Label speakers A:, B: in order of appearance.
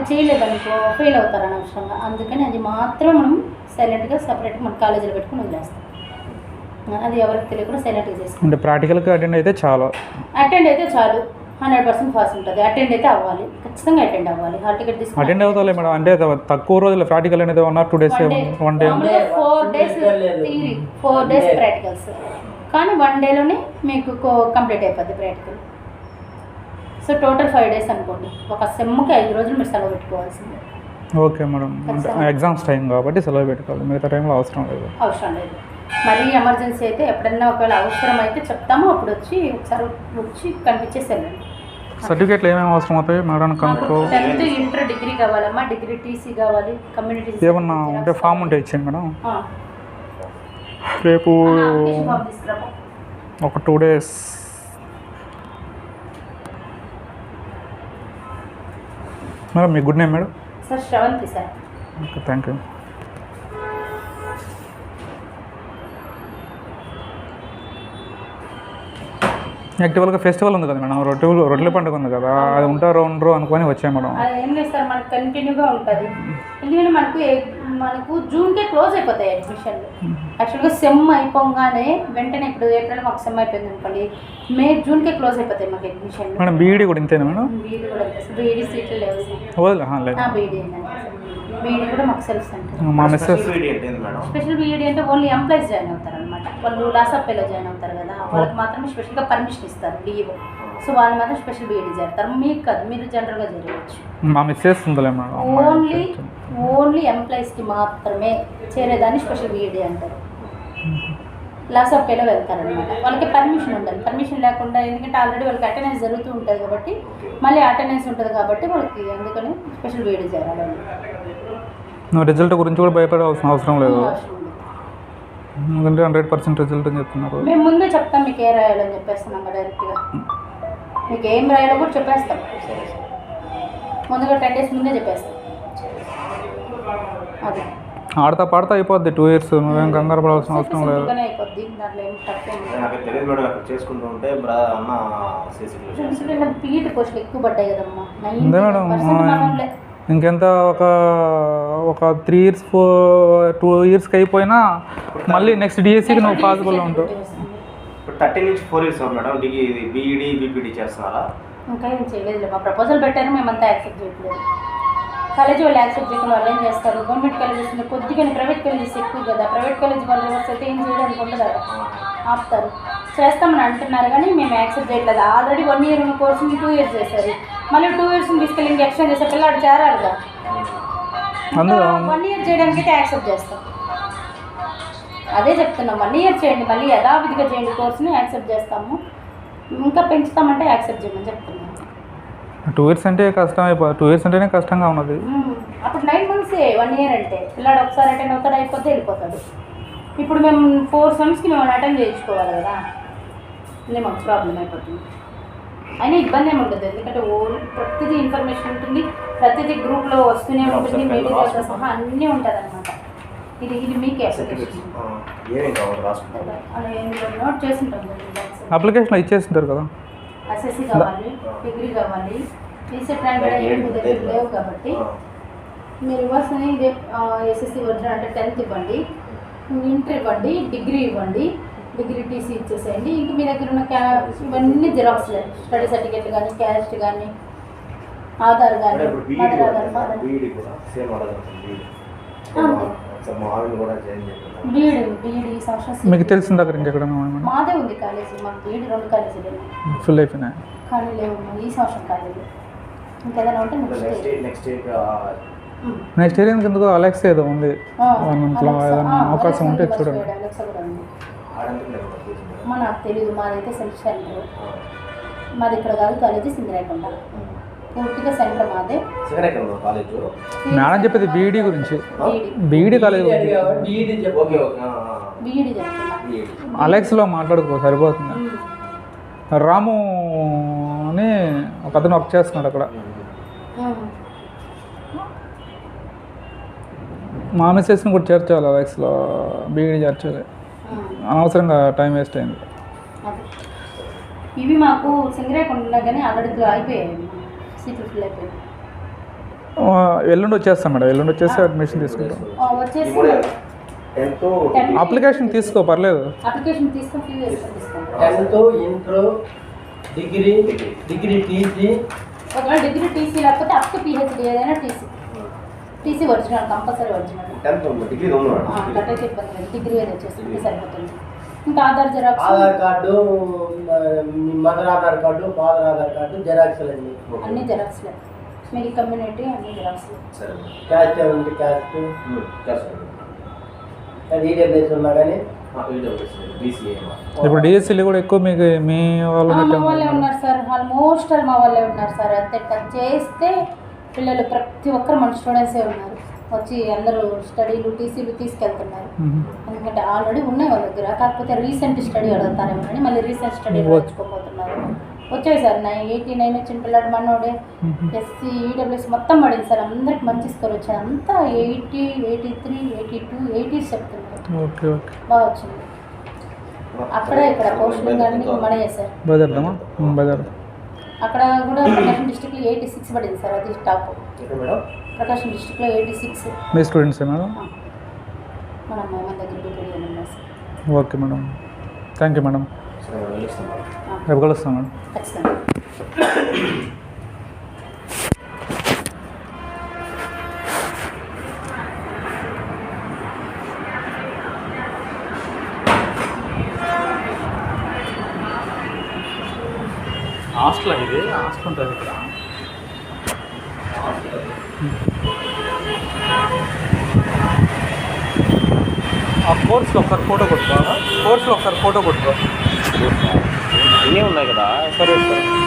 A: ఇప్పుడు చేయలేదనుకో ఫెయిల్ అవుతారు అనవసరంగా. అందుకని అది మాత్రం మనం సైలెంట్గా సపరేట్గా మన కాలేజీలో పెట్టుకుని వదిలేస్తాం. అది ఎవరికి తెలియకుండా సైలెంట్గా చేసుకుంటాం
B: అంటే ప్రాక్టికల్గా అటెండ్ అయితే చాలా.
A: అటెండ్ అయితే చాలు. హండ్రెడ్ పర్సెంట్ పాస్ ఉంటుంది. అటెండ్ అయితే అవ్వాలి. ఖచ్చితంగా అటెండ్ అవ్వాలి. హాల్ టికెట్ తీసుకుని
B: అటెండ్ అవుతాలే మేడం. అంటే తక్కువ రోజులు ప్రాక్టికల్ అనేది one or two days one day
A: four days theory four days practicals కానీ వన్ డేలోనే మీకు కంప్లీట్ అయిపోద్ది practical so total five days అనుకోండి. ఒక సెమ్కి ఐదు రోజులు మీరు సెలవు పెట్టుకోవాల్సిందే.
B: ఓకే మేడం ఎగ్జామ్స్ టైం కాబట్టి సెలవు పెట్టుకోవాలి. మిగతా టైంలో అవసరం లేదు.
A: అవసరం లేదు. మరీ ఎమర్జెన్సీ అయితే ఎప్పుడన్నా ఒకవేళ అవసరం అయితే చెప్తాము. అప్పుడు వచ్చి ఒకసారి వచ్చి కనిపించేసి వెళ్ళండి
B: సర్టిఫికేట్లు ఏమేమి అవసరం అవుతాయి మేడం కనుక్కో
A: టెన్త్ ఇంటర్ డిగ్రీ కావాలమ్మా. డిగ్రీ టీసీ కావాలి. కమ్యూనిటీ
B: ఏమన్నా ఉంటే ఫామ్ ఉంటే ఇచ్చేయండి మేడం. రేపు. ఒక two days madam me good name madam?
A: Sir Sravanthi sir.
B: Okay thank you. యాక్చువల్గా ఫెస్టివల్ ఉంది కదా మేడం రొట్టెలు రొట్టెల పండుగ ఉంది కదా అది ఉంటారో ఉండరు అనుకొని వచ్చాయి మేడం.
A: ఏం లేదు సార్ మనకు కంటిన్యూగా ఉంటుంది. ఎందుకంటే మనకు మనకు జూన్కే క్లోజ్ అయిపోతాయి అడ్మిషన్లు యాక్చువల్గా సెమ్ అయిపోగానే వెంటనే ఇప్పుడు ఏప్రిల్ మాకు సెమ్ అయిపోయింది అనుకోండి మే జూన్కే క్లోజ్ అయిపోతాయి మాకు అడ్మిషన్లు
B: మేడం బీఈడి కూడా ఇంతేనా మేడం?
A: బీఈడి కూడా బీఈడి సీట్లు లేవు బీఈడి బీఈడి కూడా మాకు సెల్ఫ్ స్పెషల్ బీఈడి అంటే ఓన్లీ ఎంప్లాయీస్ జాయిన్ అవుతారు అనమాట వాళ్ళు లాసప్పేలో జాయిన్ అవుతారు కదా వాళ్ళకి మాత్రమే స్పెషల్గా పర్మిషన్ ఇస్తారు డిఈఓ సో వాళ్ళు మాత్రం స్పెషల్ బీఈడి చేస్తారు. మీకు కాదు మీరు జనరల్గా
B: మేడం.
A: ఓన్లీ ఓన్లీ ఎంప్లాయీస్కి మాత్రమే చేరేదాన్ని స్పెషల్ బీఈడి అంటారు. లాస్ ఆఫ్ పేలో వెళ్తారనమాట వాళ్ళకి పర్మిషన్ ఉండాలి పర్మిషన్ లేకుండా ఎందుకంటే ఆల్రెడీ వాళ్ళకి అటెండెన్స్ జరుగుతూ ఉంటుంది కాబట్టి మళ్ళీ అటెండెన్స్ ఉంటుంది కాబట్టి వాళ్ళకి అందుకని స్పెషల్ చేరాలి
B: నువ్వు రిజల్ట్ గురించి కూడా భయపడాల్సిన అవసరం లేదు. ఎందుకంటే హండ్రెడ్ పర్సెంట్ రిజల్ట్ అని చెప్తున్నారు.
A: మేము ముందే చెప్తాం మీకు ఏ రాయాలని చెప్పేస్తున్నాం డైరెక్ట్గా మీకు ఏం రాయాలో కూడా చెప్పేస్తాం. ముందుగా టెన్ డేస్ ముందే చెప్పేస్తాం. అది.
B: ఆడతా పాడతా అయిపోద్ది. టూ ఇయర్స్ నువ్వేం కంగారు పడాల్సిన అవసరం లేదు. అంతే మేడం.
A: 90% మనోళ్ళే.
B: ఇంకెంత ఒక ఒక త్రీ ఇయర్స్ ఫోర్ టూ ఇయర్స్కి అయిపోయినా మళ్ళీ నెక్స్ట్ డిఎస్సికి నువ్వు పాసిబుల్ ఉంటావు.
C: థర్టీ నుంచి ఫోర్ ఇయర్స్ మేడం. డిగ్రీ ఇది బీఈడి బీపీడీ చేస్తున్నారా?
A: ఇంకా ఏం చేయలేదు మా ప్రపోజల్ పెట్టారు మేమంతా యాక్సెప్ట్ చేయట్లేదు. కాలేజీ వాళ్ళు యాక్సెప్ట్ చేయకుండా వాళ్ళు ఏం చేస్తారు? గవర్నమెంట్ కాలేజెస్ కొద్దిగా ప్రైవేట్ కాలేజెస్ ఎక్కువ కదా. ప్రైవేట్ కాలేజ్ వాళ్ళు అయితే ఏం చేయడానికి ఉండదు ఆపుతారు. చేస్తామని అంటున్నారు కానీ మేము యాక్సెప్ట్ చేయట్లేదు. ఆల్రెడీ వన్ ఇయర్ ఉన్న కోర్సుని టూ ఇయర్స్ చేశారు. మళ్ళీ టూ ఇయర్స్ తీసుకెళ్ళి ఇంకా ఎక్స్టెండ్ చేసే పిల్లాడు చేరాలిగా వన్ ఇయర్ చేయడానికి అయితే యాక్సెప్ట్ చేస్తాం. అదే చెప్తున్నాం. వన్ ఇయర్ చేయండి. మళ్ళీ యథావిధిగా చేయండి కోర్సుని యాక్సెప్ట్ చేస్తాము. ఇంకా పెంచుతామంటే యాక్సెప్ట్ చేయమని చెప్తున్నాం.
B: టూ ఇయర్స్ అంటే కష్టం అయిపో టూ ఇయర్స్ అంటేనే కష్టంగా ఉన్నది.
A: అప్పుడు నైన్ మంత్సే వన్ ఇయర్ అంటే. పిల్లాడు ఒకసారి అటెండ్ అవుతాడు అయిపోతే వెళ్ళిపోతాడు. ఇప్పుడు మేము ఫోర్ సెమ్స్కి మేము అటెండ్ చేయించుకోవాలి కదా. అదే మాకు ప్రాబ్లం అయిపోతుంది. అయినా ఇబ్బంది ఏమి ఉండదు ఎందుకంటే ఓ ప్రతిదీ ఇన్ఫర్మేషన్ ఉంటుంది ప్రతిదీ గ్రూప్లో వస్తూనే ఉంటుంది మీటింగ్లతో సహా అన్నీ ఉంటుంది అనమాట ఇది ఇది మీకే అప్లికేషన్ నోట్ చేసింటాం
B: అప్లికేషన్లో ఇచ్చేసింటారు కదా.
A: ఎస్ఎస్సి కావాలి డిగ్రీ కావాలి రీసెట్ ర్యాంక్ కూడా ఏం మీ దగ్గర లేవు కాబట్టి మీరు ఇవ్వాల్సిన ఇదే ఎస్ఎస్సి ఒరిజినల్ అంటే టెన్త్ ఇవ్వండి ఇంటర్ ఇవ్వండి డిగ్రీ ఇవ్వండి డిగ్రీ టీసీ ఇచ్చేసేయండి. ఇంక మీ దగ్గర ఉన్న క్యా ఇవన్నీ జిరాక్స్లే స్టడీ సర్టిఫికేట్ కానీ క్యాస్ట్ కానీ ఆధార్ కానీ
C: బీఈడి
A: మదర్
C: కూడా
A: ఆధార్
C: బీఈడి బీఈడి
A: ఈ సంవత్సరం
B: మీకు తెలిసిన దగ్గర ఇంకెక్కడైనా ఉన్నాయా
A: మాదే ఉంది కాలేజీ మాకు బీఈడి రెండు కాలేజీలు.
B: ఫుల్ అయిపోయినాయి
A: కానీ లేవు ఈ సంవత్సరం కాలేజీ ఇంకేదైనా ఉంటే
C: నెక్స్ట్
A: నెక్స్ట్
C: ఇయర్ నెక్స్ట్
B: ఎందుకు అలెక్స్ ఏదో ఉంది. వన్ మంత్లో ఏదైనా అవకాశం ఉంటే చూడండి.
A: నాకు తెలియదు మాదైతే సెల్ఫ్ సెంటర్. మాది ఇక్కడ కాదు కాలేజీ సింగరాయకొండ పూర్తిగా సెంటర్ మాదే.
B: మేడం చెప్పేది బీఈడి గురించి.
A: బీఈడి
B: కాలేజ్ అలెక్స్లో మాట్లాడుకో సరిపోతుంది? రాము అని ఒక అతను వర్క్ చేస్తున్నాడు అక్కడ. మా మిస్సెస్ని కూడా చేర్చాలి అలెక్స్లో. బీఈడి చేర్చాలి. అనవసరంగా టైం వేస్ట్ అయింది.
A: ఇవి మాకు సింగరాయకొండ కానీ ఆల్రెడీ అయిపోయాయి సీట్లు ఫిల్ అయిపోయాయి
B: ఆ, ఎల్లుండి వచ్చేస్తాం మేడం. ఎల్లుండి వచ్చేసి అడ్మిషన్ తీసుకుంటాం. అప్లికేషన్ తీసుకో పర్లేదు.
A: Application
D: tenth inter degree degree TC
A: ఒకవేళ డిగ్రీ టీసీ లేకపోతే అప్ టు పిహెచ్డి ఏదైనా TC TC original compulsory original
C: degree
A: ఏదో వచ్చేసి సరిపోతుంది. ఇంకా Aadhaar xerox?
D: Aadhaar card mother Aadhaar card father Aadhaar card జిరాక్స్లు అండి
A: అన్ని. జిరాక్స్లే మీకు కమ్యూనిటీ అన్ని జిరాక్స్లే
C: సరే.
D: క్యాస్ట్ ఉంటే క్యాస్ట్?
C: చేస్తాను
D: అది ఈడబ్ల్యూఎస్ ఉన్నా కానీ.
B: ఇప్పుడు డిఎస్సీలు కూడా ఎక్కువ మీకు మీ వాళ్ళు
A: మా వాళ్ళే ఉన్నారు సార్. ఆల్మోస్ట్ ఆల్ మా వాళ్ళే ఉన్నారు సార్. అంతే టచ్ చేస్తే పిల్లలు ప్రతి ఒక్కరు మన స్టూడెంట్సే ఉన్నారు. వచ్చి అందరూ స్టడీలు టీసీలు తీసుకెళ్తున్నారు. ఎందుకంటే ఆల్రెడీ ఉన్నాయి వాళ్ళ దగ్గర. కాకపోతే రీసెంట్ స్టడీ అడుగుతారేమో అని మళ్ళీ రీసెంట్ స్టడీ నేర్చుకోబోతున్నారు వచ్చాయి సార్ నా ఎయిటీ నైన్ వచ్చిన పిల్లాడు మనోడే. ఎస్సీ ఈడబ్ల్యూఎస్ మొత్తం పడింది సార్. అందరికి మంచి స్కోర్ వచ్చాయి అంతా eighty eighty three eighty two eighties చెప్తున్నారు.
B: Okay okay.
A: బాగా వచ్చింది. అక్కడే ఇక్కడ పోస్టులు అన్ని మనయే సార్. అక్కడ కూడా డిస్టిక్లో ఎయిటీ సిక్స్ పడింది సార్ అది టాప్.
C: ఇక్కడ మేడం?
A: ప్రకాశం డిస్టిక్లో ఎయిటీ సిక్స్.
B: మీ స్టూడెంట్స్ మేడం?
A: మన మన దగ్గర
B: okay madam. Thank you
C: madam.
B: రేపు కలుస్తాం మేడం.
A: ఖచ్చితంగా.
B: హాస్టల్ ఇది? హాస్టల్ ఉంటుంది ఇక్కడ. ఆ కోర్స్లో ఒకసారి ఫోటో కొట్టుకో కోర్స్లో ఒకసారి ఫోటో కొట్టుకో
C: అన్నీ ఉన్నాయి కదా
B: సరే సార్